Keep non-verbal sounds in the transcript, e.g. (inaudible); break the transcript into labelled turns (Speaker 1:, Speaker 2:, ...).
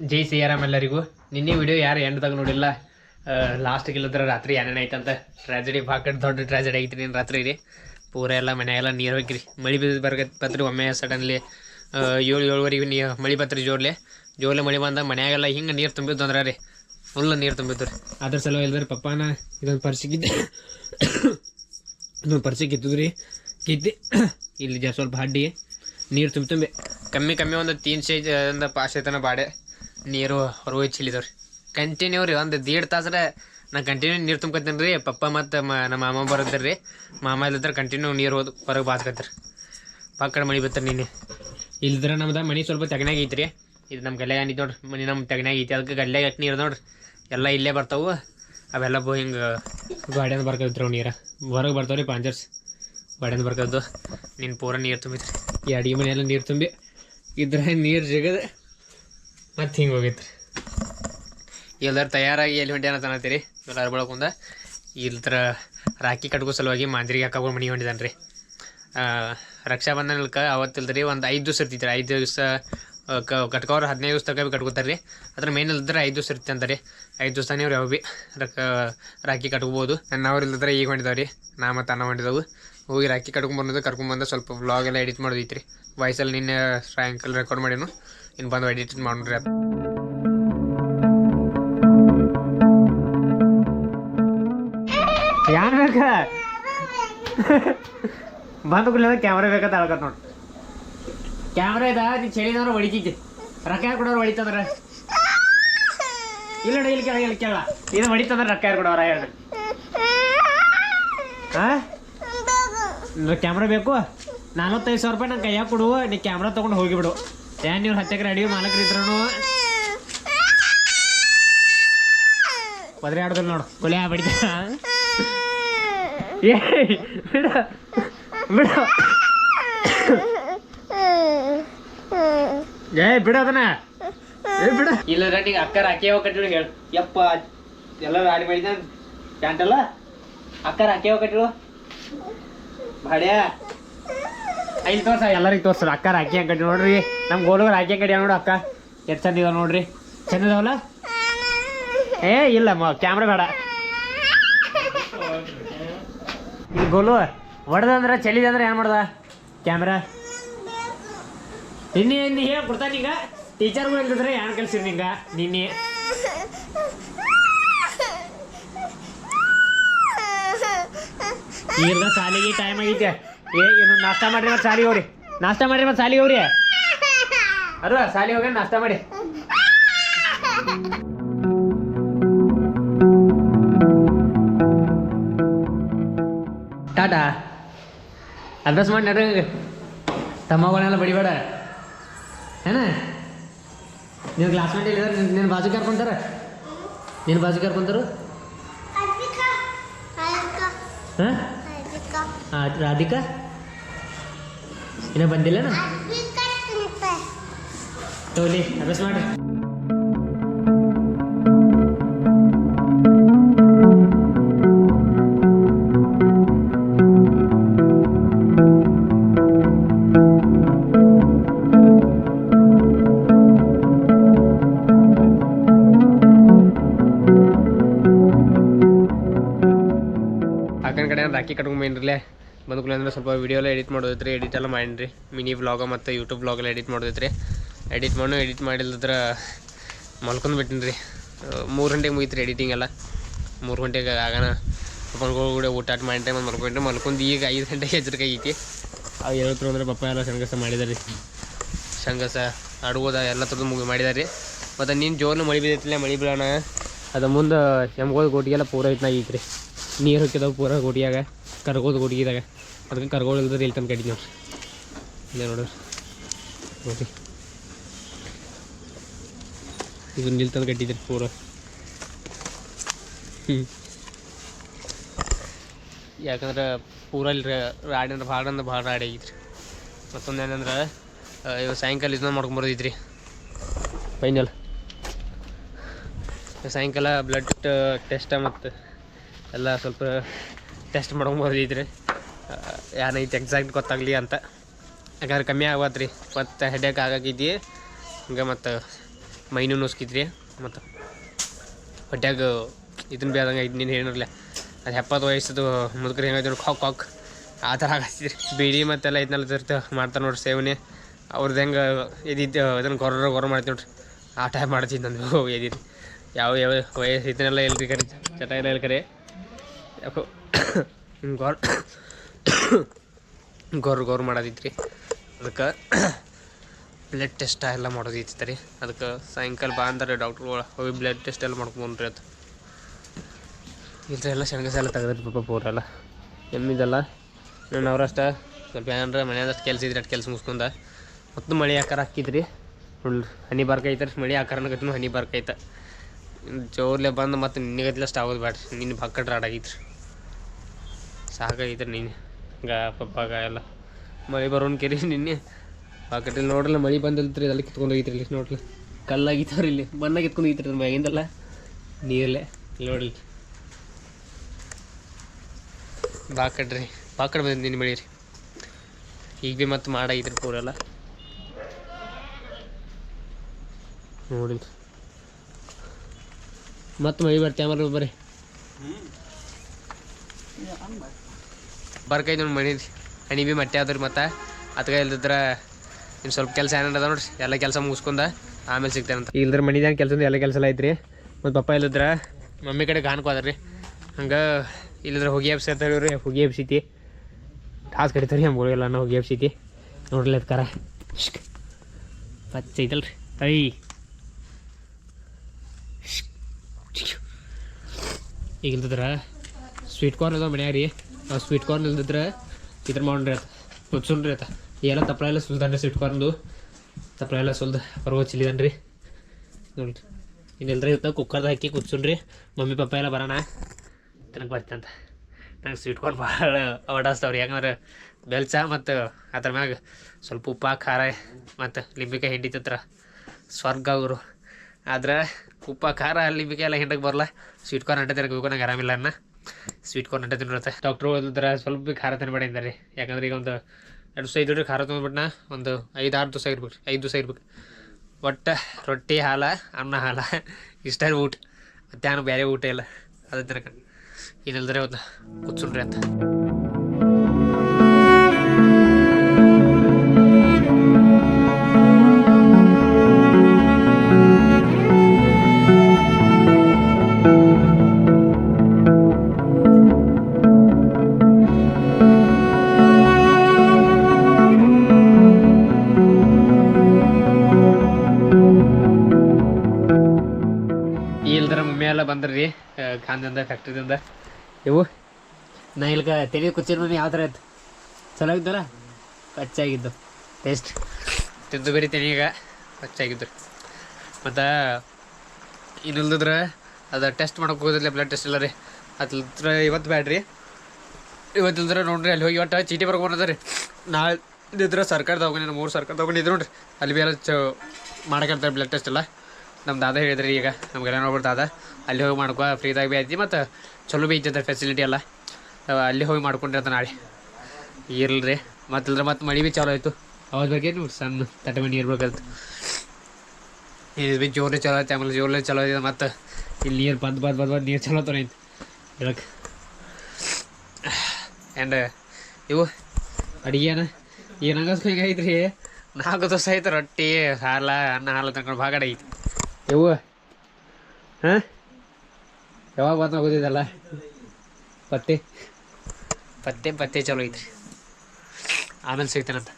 Speaker 1: ಜೈ ಸಿಯಾರಾಮ್ ಎಲ್ಲರಿಗೂ. ನಿನ್ನೆ ವಿಡಿಯೋ ಯಾರು ಎಂಡ್ದಾಗ ನೋಡಿಲ್ಲ. ಲಾಸ್ಟ್ ಇಲ್ಲದ್ರ ರಾತ್ರಿ ಏನೇನು ಐತಂತ ಟ್ರಾಜಡಿ ಭಾಕಟ್ ದೊಡ್ಡ ಟ್ರಾಜಡಿ ಐತ್ರಿ ನೀನು ರಾತ್ರಿ ರೀ ಪೂರ ಎಲ್ಲ ಮನೆಯೆಲ್ಲ ನೀರು ಹೋಗಿರಿ. ಮಳೆ ಬಿದ್ದು ಬರ್ಗ ಬತ್ರಿ ಒಮ್ಮೆ ಸಡನ್ಲಿ ಏಳು ಏಳುವರೆಗೆ ನೀ ಮಳೆ ಬತ್ರಿ ಜೋರ್ಲೆ. ಜೋರ್ಲೆ ಮಳೆ ಬಂದ ಮನೆಯಾಗೆಲ್ಲ ಹಿಂಗೆ ನೀರು ತುಂಬಿದ್ದು ಅಂದ್ರೆ ರೀ. ಫುಲ್ ನೀರು ತುಂಬಿದ್ದು ರೀ. ಅದ್ರ ಸಲ ಇಲ್ದ್ರಿ ಪಪ್ಪಾನ ಇದೊಂದು ಪರ್ಸಿಗಿದ್ದೆ ಇದೊಂದು ಪರ್ಸಿ ಕಿತ್ತದ್ರಿ ಕಿತ್ತಿ. ಇಲ್ಲಿ ಜ ಸ್ವಲ್ಪ ಹಡ್ಡಿ ನೀರು ತುಂಬಿ ತುಂಬಿ ಕಮ್ಮಿ ಕಮ್ಮಿ ಒಂದು ತೀನ್ ಸೈಜ್ ಒಂದು ಪಾಶ್ ಐತನ ಬಾಡೆ. ನೀರು ಹೊರಗೆ ಚೆಲ್ಲಿದವ್ರಿ ಕಂಟಿನ್ಯೂ ರೀ, ಒಂದು ದೀಡ್ ತಾಸ್ರೆ ನಾ ಕಂಟಿನ್ಯೂ ನೀರು ತುಂಬ್ಕೊತೀನಿ ರೀ, ಪಪ್ಪ ಮತ್ತು ಮ, ನಮ್ಮ ಮಾಮ ಬರೋದ್ರಿ ರೀ. ಮಾಮ ಇಲ್ಲದ್ರೆ ಕಂಟಿನ್ಯೂ ನೀರು ಹೋದ್, ಹೊರಗೆ ಬಾಸ್ಕತ್ತಾರೆ. ಪಕ್ಕಡೆ ಮಳೆ ಬತ್ತಾರೆ ನೀನು ಇಲ್ದ್ರೆ ನಮ್ದು ಮನೆ ಸ್ವಲ್ಪ ತೆಗನಾಗ ಐತ್ರಿ. ಇದು ನಮ್ಮ ಗಲ್ಯಾಗ ಏನಿತ್ತು ನೋಡ್ರಿ, ಮನೆ ನಮ್ಮ ತೆಗನಾಗ ಐತಿ. ಅದಕ್ಕೆ ಗಲ್ಯಾಗ ಹಾಕಿ ನೀರು ನೋಡ್ರಿ. ಎಲ್ಲ ಇಲ್ಲೇ ಬರ್ತಾವು. ಅವೆಲ್ಲ ಬೋ ಹಿಂಗೆ ಗಾಡಿಯಿಂದ ಬರ್ಕೈತ್ರಿ ನೀರು. ಹೊರಗೆ ಬರ್ತಾವ್ರಿ ಪಾಂಜರ್ಸ್. ಗಾಡಿಯಿಂದ ಬರ್ಕದ್ದು ನೀನು ಪೂರ ನೀರು ತುಂಬಿತ್ರಿ. ಈ ಅಡಿಗೆ ಮನೆಯೆಲ್ಲ ನೀರು ತುಂಬಿ ಇದ್ರೆ ನೀರು ಜಿಗದ ಮತ್ತೆ ಹಿಂಗೆ ಹೋಗೈತ್ರಿ. ಎಲ್ಲರೂ ತಯಾರಾಗಿ ಎಲ್ಲಿ ಹೊಂಟೆ ಅಂತ ಎಲ್ಲರ ಬಳಕುಂದ ಬಳಕೊಂಡ ಇಲ್ತರ ರಾಖಿ ಕಟ್ಕೋ ಸಲುವಾಗಿ ಮಾಂದ್ರಿಗೆ ಹಾಕೊಂಡು ಮನೆ ಹೊಂಟಿದ್ದಾನೆ ರೀ ರಕ್ಷಾಬಂಧನಕ್ಕೆ ಅವತ್ತಿಲ್ದ್ರಿ ಒಂದು ಐದು ದಿವಸ ಇರ್ತಿತ್ತು ಐದು ದಿವಸ ಕಟ್ಕೋರು ಹದಿನೈದು ದಿವಸ ತಗೋ ಕಟ್ಕೋತಾರೆ ರೀ ಅದ್ರ ಮೇನ್ ಇಲ್ದ್ರೆ ಐದು ದಿವಸ ಇರ್ತಿ ಅಂತಾರೆ ಐದು ದಿವಸನೇ ಅವ್ರು ಯಾವ ಭೀ ರಕ್ಕ ರಾಖಿ ಕಟ್ಕೋಬೋದು. ನನ್ನವ್ರು ಇಲ್ಲದ್ರೆ ಈಗ ಹೊಂಟಿದಾವೆ ರೀ ನಾ ಮತ್ತು ಅನ್ನ ಹೊಂಟಿದವು. ಹೋಗಿ ರಾಖಿ ಕಟ್ಕೊಂಬಂದು ಕರ್ಕೊಂಬಂದು ಸ್ವಲ್ಪ ವ್ಲಾಗ್ ಎಲ್ಲ ಎಡಿಟ್ ಮಾಡೋದೈತ್ರಿ. ರೀ ವಾಯ್ಸಲ್ಲಿ ನಿನ್ನೆ ಸಾಯಂಕಾಲ ರೆಕಾರ್ಡ್ ಮಾಡೀನು ಇನ್ನು ಬಂದು ಎಡಿಟ್ ಮಾಡ್ರಿ ಅದು. ಯಾರು ಬೇಕ? ಬಂದು ಕುಲ್ಲ ಕ್ಯಾಮ್ರಾ ಬೇಕಂತ ಹೇಳ್ಕತ್ ನೋಡಿ. ಕ್ಯಾಮ್ರಾ ಇದ ನೀನು ಚಳಿದವ್ರು ಹೊಡಿತಿದ್ದೆ. ರೊಕ್ಕ ಯಾರು ಕೊಡೋರು ಹೊಡಿತಂದ್ರೆ? ಇಲ್ಲ ನೋಡಿ ಇಲ್ಲಿ ಕೇಳ ಇಲ್ಲಿ ಕೇಳ. ಇದು ಹೊಡಿತಂದ್ರೆ ರೊಕ್ಕ ಯಾರು ಕೊಡೋರ ಹೇಳಿ ಹಾಂ ಕ್ಯಾಮ್ರಾ ಬೇಕು? ನಲ್ವತ್ತೈದು ಸಾವಿರ ರೂಪಾಯಿ ನಂಗೆ ಕೈಯಾಗ ಕೊಡು, ನೀ ಕ್ಯಾಮ್ರಾ ತೊಗೊಂಡು ಹೋಗಿಬಿಡು. ಏನ್ ನೀವು ಹತ್ತಕ್ಕೆ ರೆಡಿ ಮಾಲಕರು ಇದ್ರು ಮದುವೆ ಆಡ್ದಲ್ಲ ನೋಡು ಕೊಲೆ ಬಡಿತ ಏ, ಬಿಡ ಬಿಡ. ಏ, ಬಿಡ ಅದನ್ನ. ಏ, ಬಿಡ. ಇಲ್ಲ ರೀ ಅಕ್ಕೇ ಕಟ್ಟಿಡು ಹೇಳು. ಯಪ್ಪ ಎಲ್ಲ ಆಡಿ ಮಾಡಿದ ಅಕ್ಕ ಅಕ್ಕರ ಅಕ್ಕೇ ಕಟ್ಟಿಡು? ಭಾಡ್ಯಾ? ಇಲ್ಲಿ ತೋರ್ಸ, ಎಲ್ಲರಿಗೆ ತೋರ್ಸೋದು. ಅಕ್ಕ ರಾಕಿ ಅಂಗಡಿ ನೋಡ್ರಿ. ನಮ್ಮ ಗೋಲುಗ ರಾಕಿ ಅಂಗಡಿ ನೋಡು ಅಕ್ಕ. ಎಷ್ಟು ಚಂದ ಇದಾವ ನೋಡ್ರಿ. ಚಂದ ಇದಾವಲ್ಲ ಏ, ಇಲ್ಲ ಮ ಕ್ಯಾಮ್ರಾ ಬೇಡ. ಇಲ್ಲಿ ಗೋಲು, ಹೊಡೆದಂದ್ರೆ ಚಲಿದೆ ಅಂದ್ರೆ ಏನು ಮಾಡ್ದ? ಕ್ಯಾಮ್ರಾ ನಿನ್ನೆ ನಿನ್ನೆ ಹೇಳಿ ಕೊಡ್ತಾನೆ ಈಗ. ಟೀಚರ್ ಇಲ್ದಿದ್ರೆ ಏನು ಕಲ್ಸಿರಿ ನಿಂಗ? ನಿನ್ನೆ. ಈಗ ಶಾಲೆಗೆ ಟೈಮ್ ಆಗೈತೆ. ಏ ಏನು ನಾಷ್ಟ ಮಾಡ್ರಿ ಮತ್ತೆ ಸಾಲಿ ಹೋಗ್ರಿ. ನಾಷ್ಟ ಮಾಡ್ರಿ ಮತ್ತೆ ಸಾಲಿ ಹೋಗ್ರಿ. ಅಲ್ವಾ ಸಾಲಿ ಹೋಗಿ ನಾಷ್ಟ ಮಾಡಿ. ಟಾಟಾ ಅಭ್ಯಾಸ ಮಾಡಿ ನಡ ತಮ್ಮಗಳನ್ನೆಲ್ಲ ಬಡಿಬೇಡ. ಏನ? ನೀನು ಕ್ಲಾಸ್ಮೇಟ್ ಇಲ್ಲ ನಿನ್ನ ಬಾಜು ಕರ್ಕೊಂತಾರ? ನಿನ್ನ ಬಾಜು ಕರ್ಕೊಂತಾರು? ಹಾಂ? ಹಾಂ ರಾಧಿಕಾ? ಇನ್ನೂ ಬಂದಿಲ್ಲನ ತೋಲಿ ಅಭ್ಯಾಸ ಮಾಡಿ. ಅಕ್ಕನ ಕಡೆ ರಾಕಿ ಕಟ್ಕೊಂಬಂದ್ರಲ್ಲೇ ಬಂದ್ಕೂಲ ಅಂದ್ರೆ ಸ್ವಲ್ಪ ವೀಡಿಯೋ ಎಲ್ಲ ಎಡಿಟ್ ಮಾಡೋದೈತ್ರಿ ಎಡಿಟ್ ಎಲ್ಲ ಮಾಡಿನ್ರಿ ಮಿನಿ ವ್ಲಾಗ ಮತ್ತು ಯೂಟ್ಯೂಬ್ ವ್ಲಾಗ್ ಎಲ್ಲ ಎಡಿಟ್ ಮಾಡೋದೈತ್ರಿ. ಎಡಿಟ್ ಮಾಡು ಎಡಿಟ್ ಮಾಡಿಲ್ಲದ್ರ ಮಲ್ಕೊಂಡು ಬಿಟ್ಟಿನಿ ರೀ ಮೂರು ಗಂಟೆಗೆ ಮುಗಿತ್ರಿ ಎಡಿಟಿಂಗ್ ಎಲ್ಲ. ಮೂರು ಗಂಟೆಗೆ ಆಗೋಣ. ಪಪ್ಪನ್ಗಳು ಕೂಡ ಊಟ ಮಾಡಿ ಟೈಮ್ ಮಲ್ಕೊಂಡ್ರೆ. ಮಲ್ಕೊಂಡು ಈಗ ಐದು ಗಂಟೆಗೆ ಎಚ್ಚರಿಕೆ ಐತಿ ಅವು ಹೇಳ್ತಾರೆ ಅಂದರೆ ಪಪ್ಪ ಎಲ್ಲ ಸಂಘಸ ಮಾಡಿದಾರೆ. ಸಂಘಸ ಅಡುಗೋದ ಎಲ್ಲ ಥರದ್ದು ಮುಗಿ ಮಾಡಿದಾರೆ. ಮತ್ತು ನೀನು ಜೋರ್ನ ಮಳೆ ಬಿದ್ದೈತಿಲ್ಲ ಮಳೆ ಬೀಳೋಣ. ಅದು ಮುಂದೆ ಹೆಮ್ಗೋದು ಗೋಟಿಗೆಲ್ಲ ಪೂರ ಐತ್ನಾಗ ರೀ ನೀರು ಹೊಕ್ಕಿದಾವೆ ಪೂರ ಗೋಟಿಯಾಗ. ಕರ್ಗೋದು ಹುಡುಗಿದಾಗ ಅದಕ್ಕೆ ಕರ್ಗೋಳು ಇಲ್ದ್ರೆ ಇಲ್ಲಿ ತನಕ ಕಡಿತೀವಿ ನೋಡ್ರಿ. ಇಲ್ಲೇ ನೋಡ್ರಿ ನೋಡಿ. ಇದು ನಿಲ್ ತಂದು ಕಟ್ಟಿದ್ರಿ ಪೂರ. ಹ್ಞೂ ಯಾಕಂದ್ರೆ ಪೂರ ಇಲ್ಲಿ ಅಂದ್ರೆ ಭಾಳ ಅಂದ್ರೆ ಭಾಳ ರಾಡಿ ಆಗಿದ್ರಿ. ಮತ್ತೊಂದು ಏನಂದ್ರೆ ಇವಾಗ ಸಾಯಂಕಾಲ ಇದನ್ನ ಮಾಡ್ಕೊಂಬರೋದಿದ್ರಿ ಫೈನಲ್ ಸಾಯಂಕಾಲ ಬ್ಲಡ್ ಟೆಸ್ಟ್ ಮತ್ತು ಎಲ್ಲ ಸ್ವಲ್ಪ ಟೆಸ್ಟ್ ಮಾಡ್ಕೊಂಬರೋದಿದ್ರಿ ಏನೈತೆ ಎಕ್ಸಾಕ್ಟ್ ಗೊತ್ತಾಗಲಿ ಅಂತ. ಯಾಕಂದ್ರೆ ಕಮ್ಮಿ ಆಗತ್ತೆ ಮತ್ತು ಹೆಡೇಕ್ ಆಗೈತಿ ಹಂಗೆ ಮತ್ತು ಮೈನು ನುಸ್ಕಿತ್ರಿ ಮತ್ತು ಹೊಟ್ಯಾಗ ಇದನ್ನು ಬಿ ಆದಂಗೆ ನೀನು ಹೇಳಿರಲಿಲ್ಲ ಅದು ಎಪ್ಪತ್ತು ವಯಸ್ಸದು ಮುದುಕರು ನೋಡಿ ಕಾಕ್ ಕಾಕ್ ಆ ಥರ ಆಗತ್ತಿದ್ರಿ ಬೀಡಿ ಮತ್ತೆಲ್ಲ ಇದನ್ನೆಲ್ಲ ತಿರ್ತ ಮಾಡ್ತಾರೆ ನೋಡ್ರಿ ಸೇವನೆ. ಅವ್ರದ್ದು ಹೆಂಗೆ ಎದಿದ್ದು ಇದನ್ನು ಗೊರ ಗೊರ ಮಾಡ್ತೀವಿ ನೋಡ್ರಿ. ಆ ಟೈಪ್ ಮಾಡ್ತೀನಿ ನಂದು (laughs) ಎದಿದ್ದು ಯಾವ ಯಾವ ವಯಸ್ಸು ಇದನ್ನೆಲ್ಲ ಎಲ್ರಿ ಕರೆ? ಚಟ ಎಲ್ಲ ಎಲ್ಲಿ ಗೊರ್ ಗೊರ್ ಗೊರ್ ಮಾಡೋದಿತ್ರಿ ಅದಕ್ಕೆ ಬ್ಲಡ್ ಟೆಸ್ಟ್ ಎಲ್ಲ ಮಾಡೋದಿತ್ತು ರೀ ಅದಕ್ಕೆ ಸಾಯಂಕಾಲ ಬಾ ಅಂತಾರೆ ಡಾಕ್ಟ್ರುಗಳು ಹೋಗಿ ಬ್ಲಡ್ ಟೆಸ್ಟ್ ಎಲ್ಲ ಮಾಡ್ಕೊಂಡ್ರಿ ಅದು ಇಲ್ರಿ, ಎಲ್ಲ ಶನಗಸ ಎಲ್ಲ ತೆಗೆದ್ರಿ ಪಾಪ ಪೂರೆಲ್ಲ ಎಮ್ಮಿದಲ್ಲ. ನಾನು ಅವರಷ್ಟ ಸ್ವಲ್ಪ ಏನಾರ ಮನೆಯದಷ್ಟು ಕೆಲಸ ಇದ್ರೆ ಅಷ್ಟು ಕೆಲಸ ಮುಗಿಸ್ಕೊಂಡ. ಮತ್ತು ಮಳೆ ಆಕಾರ ಹಾಕಿದ್ರಿ. ಫುಲ್ ಹನಿ ಬರ್ಕ ಐತ್ರಿ. ಮಳೆ ಆಕಾರನಗತ್ನು ಹನಿ ಬರ್ಕ ಐತ. ಜೋರ್ಲೆ ಬಂದು ಮತ್ತು ನಿನ್ನಗತ್ಲಷ್ಟು ಆಗೋದು ಬೇಡ್ರಿ ನಿನ್ನ ಬಕ್ಕಟ್ ರಾಡ್ ಆಗೈತ್ರಿ ನಿನ್ನೆ. ನೀನು ಗಾ ಪಪ್ಪಾಗ ಎಲ್ಲ. ಮಳೆ ಬರೋನ್ ಕೆರಿ ನಿನ್ನೆ. ಪಾಕಟಲ್ಲಿ ನೋಡ್ರಲ್ಲ, ಮಳೆ ಬಂದಿಲ್ತ್ರಿ ಅಲ್ಲಿ ಕಿತ್ಕೊಂಡು ಹೋಗಿತ್ರಿ ಇಲ್ಲಿ ನೋಡ್ರಿ. ಕಲ್ಲಾಗಿತ್ತವ್ರಿ ಇಲ್ಲಿ. ಮಣ್ಣಾಗ ಕಿತ್ಕೊಂಡು ಹೋಗಿತ್ರಿ ನಮ್ಮ ಮ್ಯಾಗಿಂದಲ್ಲ. ನೀರಲ್ಲೇ ನೋಡ್ರಿ ಬಾಕಡ್ರಿ ಬಾಕಡ್ ಬಂದು ನಿನ್ನ ಮಳಿ ರೀ ಈಗ ಭೀ ಮತ್ತೆ ಮಾಡಾಗಿದ್ರಿ ಪೂರೆಲ್ಲ. ನೋಡಿ ಮತ್ತೆ ಮಳಿ ಬರ್ತೀಯ ಆಮೇಲೆ ಬರ್ರಿ ಬರ್ಕೈದು ನೋಡಿ ಮಳಿ ಹಣಿ ಭೀ ಮಟ್ಟೆ ಆದ್ರಿ ಮತ್ತೆ. ಅದಕ್ಕೆ ಇಲ್ದಿದ್ರೆ ಇನ್ನು ಸ್ವಲ್ಪ ಕೆಲಸ ಏನಾರದ ನೋಡ್ರಿ. ಎಲ್ಲ ಕೆಲಸ ಮುಗಿಸ್ಕೊಂಡ ಆಮೇಲೆ ಸಿಗ್ತೇನಂತ ಇಲ್ದ್ರ ಮನಿದಾಗ ಕೆಲಸದ ಎಲ್ಲ ಕೆಲಸ ಎಲ್ಲ ಐತ್ರಿ. ಮತ್ತು ಪಪ್ಪ ಇಲ್ಲದ್ರೆ ಮಮ್ಮಿ ಕಡೆ ಗಾನ್ಕೋ ಅದ್ರಿ ಹಂಗೆ ಇಲ್ಲದ್ರೆ ಹೊಗೆ ಎಬ್ಸಿ ಅಂತ ಹೇಳಿವ್ರಿ. ಹೊಗೆ ಎಬ್ಸೈತಿ ಟಾಸ್ ನಮ್ಮ ಎಲ್ಲ ನಾವು ಹೊಗೆ ಎಬ್ಸೈತಿ ನೋಡ್ರಿ ಅದಕ್ಕಾರ ಕರ. ಶಿಕ್ ಪಚ್ಚ ಐತಲ್ರಿ. ಐ. ಈಗ ಇಲ್ದಿದ್ರೆ ಸ್ವೀಟ್ ಕಾರ್ನ್ ಅದಾವ ಮನ್ಯಾಗ ರೀ ಸ್ವೀಟ್ ಕಾರ್ನ್ ಇಲ್ದಿದ್ರೆ ಇದ್ರ ಮಾಡ್ರಿ ಆತ. ಕುದ್ಸುಣ್ರಿ ಆತ. ಎಲ್ಲ ತಪ್ಪಲ ಎಲ್ಲ ಸುಲ್ದಾನ್ರಿ ಸ್ವೀಟ್ ಕಾರ್ನ್ದು ತಪ್ಪಲ ಎಲ್ಲ ಸುಲ್ದು. ಹೊರಗೆ ಚಿಲ್ಲಿದನ್ರಿ ನೋಡ್ರಿ. ಇನ್ನೆಲ್ರಿ ಇರ್ತಾವೆ ಕುಕ್ಕರ್ದಾಗ ಹಾಕಿ ಕುದ್ಸುಣ್ರಿ ಮಮ್ಮಿ, ಪಪ್ಪ ಎಲ್ಲ ಬರೋಣ. ತಿನ್ನಕ್ಕೆ ಬರ್ತಂತ ನಂಗೆ ಸ್ವೀಟ್ ಕಾರ್ನ್ ಭಾಳ ಓಡಾಸ್ತಾವ್ರಿ ಯಾಕಂದ್ರೆ ಬೆಲ್ಚ ಮತ್ತು ಅದ್ರ ಮ್ಯಾಗ ಸ್ವಲ್ಪ ಉಪ್ಪ, ಖಾರ ಮತ್ತು ಲಿಂಬಿಕಾಯಿ ಹಿಂಡಿತತ್ರ ಸ್ವರ್ಗ ಅವರು. ಆದ್ರೆ ಉಪ್ಪ, ಖಾರ, ಲಿಂಬಿಕಾಯಿ ಎಲ್ಲ ಹಿಂಡಕ್ಕೆ ಬರಲ್ಲ ಸ್ವೀಟ್ ಕಾರ್ನ್ ಅಂಟೆ ತಿನ್ನಬೇಕು ನಂಗೆ ಆರಾಮಿಲ್ಲ ಅನ್ನ. ಸ್ವೀಟ್ ಕಾರ್ನ್ ಅಂತ ತಿನ್ನುತ್ತೆ ಡಾಕ್ಟ್ರು ಹೇಳಿದ್ರೆ ಸ್ವಲ್ಪ ಖಾರ ತಿನ್ಬೇಡಿ ಅಂತಾರೆ ಯಾಕಂದ್ರೆ ಈಗ ಒಂದು ಎರಡು ದಿವಸ ಖಾರ ತೊಗೊಂಡ್ಬಿಟ್ನ ಒಂದು ಐದು ಆರು ದಿವಸ ಇರ್ಬೇಕು, ಐದು ದಿವಸ ಇರ್ಬೇಕು. ಒಟ್ಟು ರೊಟ್ಟಿ ಹಾಲ, ಅನ್ನ ಹಾಲ, ಇಷ್ಟ ಊಟ. ಮತ್ತೆ ಬೇರೆ ಊಟ ಇಲ್ಲ. ಅದೇ ತಿನ್ನಕ ಇನ್ನಲ್ದ್ರೆ ಒಂದು ಕುತ್ಸುಣ್ರಿ ಅಂತ. ಎಲ್ಲ ಬಂದ್ರಿ ಖಾನ್ದಿಂದ ಫ್ಯಾಕ್ಟ್ರಿದಿಂದ ಇವು, ನಾ ಇಲ್ಕ ತೆಲಿ ಕುಚ್ಚಿನ ಮಮ್ಮಿ ಯಾವ ಥರ ಇತ್ತು ಚಲೋ ಇದ್ದಲ್ಲ ಕಚ್ಚಾಗಿದ್ದು. ಟೇಸ್ಟ್ ತಿಂದು ಬೇರೆ ತೆನಿಗ ಕಚ್ಚಾಗಿದ್ದು. ಮತ್ತು, ಇನ್ನಿಲ್ದಿದ್ರೆ ಅದು ಟೆಸ್ಟ್ ಮಾಡೋಕೆ ಹೋಗೋದಿಲ್ಲ ಬ್ಲಡ್ ಟೆಸ್ಟ್ ಇಲ್ಲ ರೀ. ಅದ್ರ ಇವತ್ತು ಬ್ಯಾಡ್ರಿ. ಇವತ್ತಿಲ್ದ್ರೆ ನೋಡ್ರಿ, ಅಲ್ಲಿ ಹೋಗಿ ಒಟ್ಟು ಚೀಟಿ ಬರ್ಕೊಂಡು ರೀ. ನಾಳೆ ಇದ್ರೆ ಸರ್ಕಾರ ದವಾಖಾನೆ, ಮೂರು ಸರ್ಕಾರ ದವಾಖಾನೆ ಇದ್ರು ನೋಡ್ರಿ. ಅಲ್ಲಿ ಭೀ ಎಲ್ಲ ಚ ಮಾಡಕಂತಾರೆ ಬ್ಲಡ್ ಟೆಸ್ಟ್ ಎಲ್ಲ. ನಮ್ಮ ದಾದ ಹೇಳಿದ್ರಿ ಈಗ, ನಮಗೆಲ್ಲ ನೋಡ್ಬಿಟ್ಟು ದಾದ. ಅಲ್ಲಿ ಹೋಗಿ ಮಾಡ್ಕೊ ಫ್ರೀದಾಗ ಭೀ ಐತಿ ಮತ್ತು ಚಲೋ ಭೀ ಐತಿ ಫೆಸಿಲಿಟಿ ಎಲ್ಲ. ಅಲ್ಲಿ ಹೋಗಿ ಮಾಡ್ಕೊಂಡ್ರಿ ಅಂತ ನಾಳೆ. ಇರ್ಲ್ರಿ ಮತ್ತಿಲ್ದ್ರೆ ಮತ್ತೆ ಮಳೆ ಭೀ ಚಲೋ ಆಯಿತು. ಅವಾಗ ಬಗ್ಗೆ ನೋಡಿ ಸಣ್ಣ ತಟ್ಟೆ ಮನೆ ಇರ್ಬೇಕಂತ ಇದು ಭೀ ಜೋರೇ ಚಲೋ ಐತೆ ಆಮೇಲೆ ಜೋರ್ನೇ ಚಲೋ ಐತೆ ಮತ್ತು ಇಲ್ಲಿ ನೀರು ಬಂದು ಬಂದು ಬಂದು ಬಂದು ನೀರು ಚಲೋ ತೊಗೊಂಡು ಹೇಳಕ್ಕೆ ಆ್ಯಂಡ್ ಇವು ಅಡುಗೆನ ಏನಂಗ ಐತ್ರಿ ನಾಲ್ಕು ದಿವಸ ಐತೆ ರೊಟ್ಟಿ, ಹಾಲ, ಅನ್ನ, ಹಾಲು ತಗೊಂಡು ಭಾಗಡ ಐತಿ ಇವು ಹಾಂ? ಯಾವಾಗ ಬಂದು ಹೋಗೋದಿದಲ್ಲ ಪತ್ತೆ ಪತ್ತೆ ಪತ್ತೆ ಚಲೋ ಐತ್ರಿ. ಆಮೇಲೆ ಸಿಗ್ತೇನಂತ?